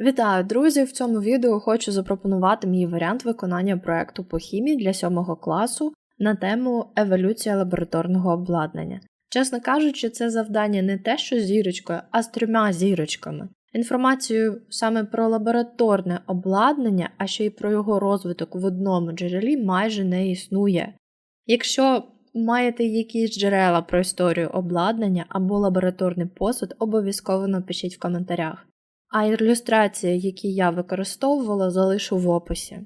Вітаю, друзі! В цьому відео хочу запропонувати мій варіант виконання проекту по хімії для 7 класу на тему еволюція лабораторного обладнання. Чесно кажучи, це завдання не те, що з зірочкою, а з трьома зірочками. Інформацію саме про лабораторне обладнання, а ще й про його розвиток в одному джерелі майже не існує. Якщо маєте якісь джерела про історію обладнання або лабораторний посуд, обов'язково напишіть в коментарях. А ілюстрації, які я використовувала, залишу в описі.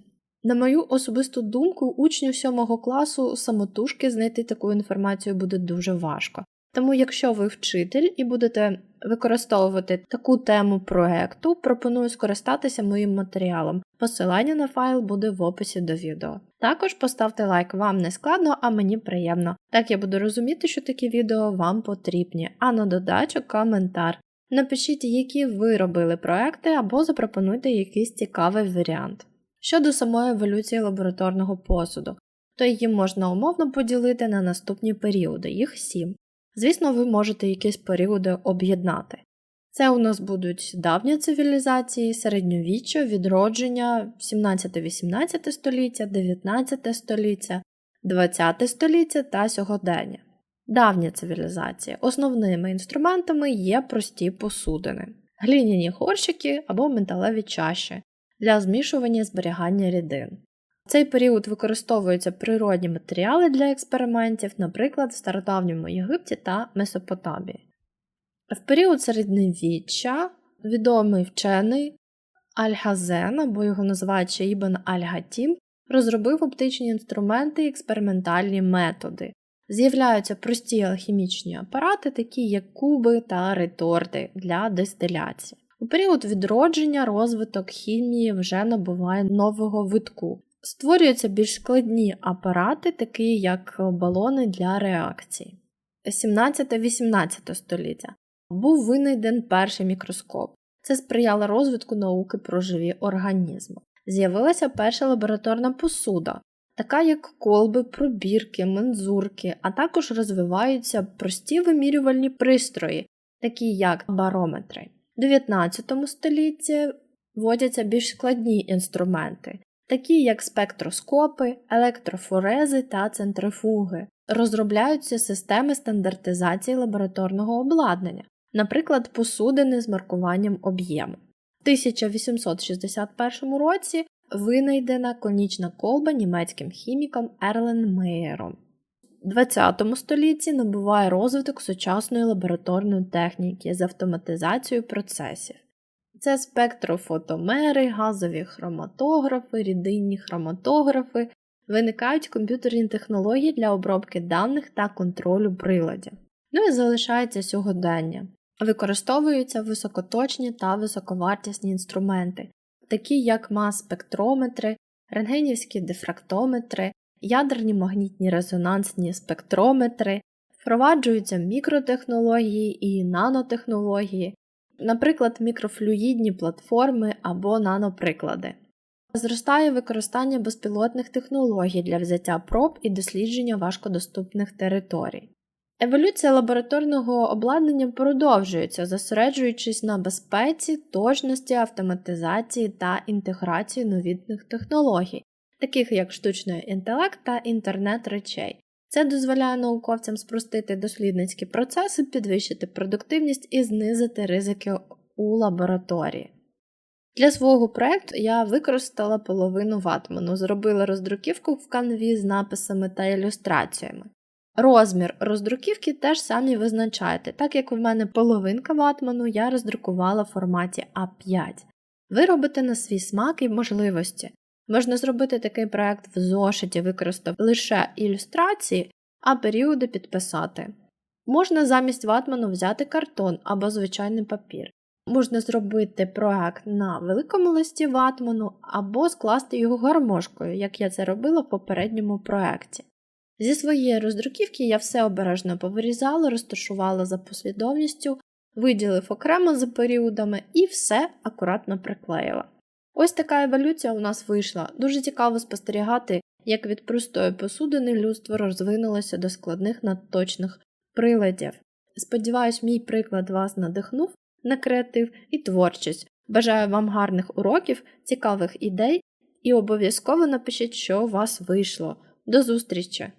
На мою особисту думку, учню 7 класу самотужки знайти таку інформацію буде дуже важко. Тому, якщо ви вчитель і будете використовувати таку тему проекту, пропоную скористатися моїм матеріалом. Посилання на файл буде в описі до відео. Також поставте лайк, вам не складно, а мені приємно. Так я буду розуміти, що такі відео вам потрібні, а на додачу коментар. Напишіть, які ви робили проекти, або запропонуйте якийсь цікавий варіант. Щодо самої еволюції лабораторного посуду, то її можна умовно поділити на наступні періоди, їх сім. Звісно, ви можете якісь періоди об'єднати. Це у нас будуть давні цивілізації, середньовіччя, відродження 17-18 століття, 19 століття, 20 століття та сьогодення. Давня цивілізація. Основними інструментами є прості посудини, глиняні горщики або металеві чаші для змішування і зберігання рідин. В цей період використовуються природні матеріали для експериментів, наприклад, в стародавньому Єгипті та Месопотамії. В період середньовіччя відомий вчений Аль-Газен, або його називають ще Ібн Аль-Гатім, розробив оптичні інструменти і експериментальні методи. З'являються прості алхімічні апарати, такі як куби та реторти для дистиляції. У період відродження розвиток хімії вже набуває нового витку. Створюються більш складні апарати, такі як балони для реакцій. 17-18 століття був винайден перший мікроскоп. Це сприяло розвитку науки про живі організми. З'явилася перша лабораторна посуда, така як колби, пробірки, мензурки, а також розвиваються прості вимірювальні пристрої, такі як барометри. В 19 столітті вводяться більш складні інструменти, такі як спектроскопи, електрофорези та центрифуги. Розробляються системи стандартизації лабораторного обладнання, наприклад, посудини з маркуванням об'єму. В 1861 році винайдена конічна колба німецьким хіміком Ерлен Мейером. У ХХ столітті набуває розвиток сучасної лабораторної техніки з автоматизацією процесів. Це спектрофотомери, газові хроматографи, рідинні хроматографи, виникають комп'ютерні технології для обробки даних та контролю приладів. Ну і залишається сьогодення. Використовуються високоточні та високовартісні інструменти, такі як мас-спектрометри, рентгенівські дифрактометри, ядерні магнітні резонансні спектрометри, впроваджуються мікротехнології і нанотехнології, наприклад, мікрофлюїдні платформи або наноприклади. Зростає використання безпілотних технологій для взяття проб і дослідження важкодоступних територій. Еволюція лабораторного обладнання продовжується, зосереджуючись на безпеці, точності, автоматизації та інтеграції новітних технологій, таких як штучний інтелект та інтернет речей. Це дозволяє науковцям спростити дослідницькі процеси, підвищити продуктивність і знизити ризики у лабораторії. Для свого проєкту я використала половину ватману, зробила роздруківку в канві з написами та ілюстраціями. Розмір роздруківки теж самі визначаєте, так як у мене половинка ватману я роздрукувала в форматі А5. Ви робите на свій смак і можливості. Можна зробити такий проект в зошиті, використав лише ілюстрації, а періоди підписати. Можна замість ватману взяти картон або звичайний папір. Можна зробити проект на великому листі ватману або скласти його гармошкою, як я це робила в попередньому проекті. Зі своєї роздруківки я все обережно повирізала, розташувала за послідовністю, виділив окремо за періодами і все акуратно приклеїла. Ось така еволюція у нас вийшла. Дуже цікаво спостерігати, як від простої посудини людство розвинулося до складних надточних приладів. Сподіваюсь, мій приклад вас надихнув на креатив і творчість. Бажаю вам гарних уроків, цікавих ідей і обов'язково напишіть, що у вас вийшло. До зустрічі!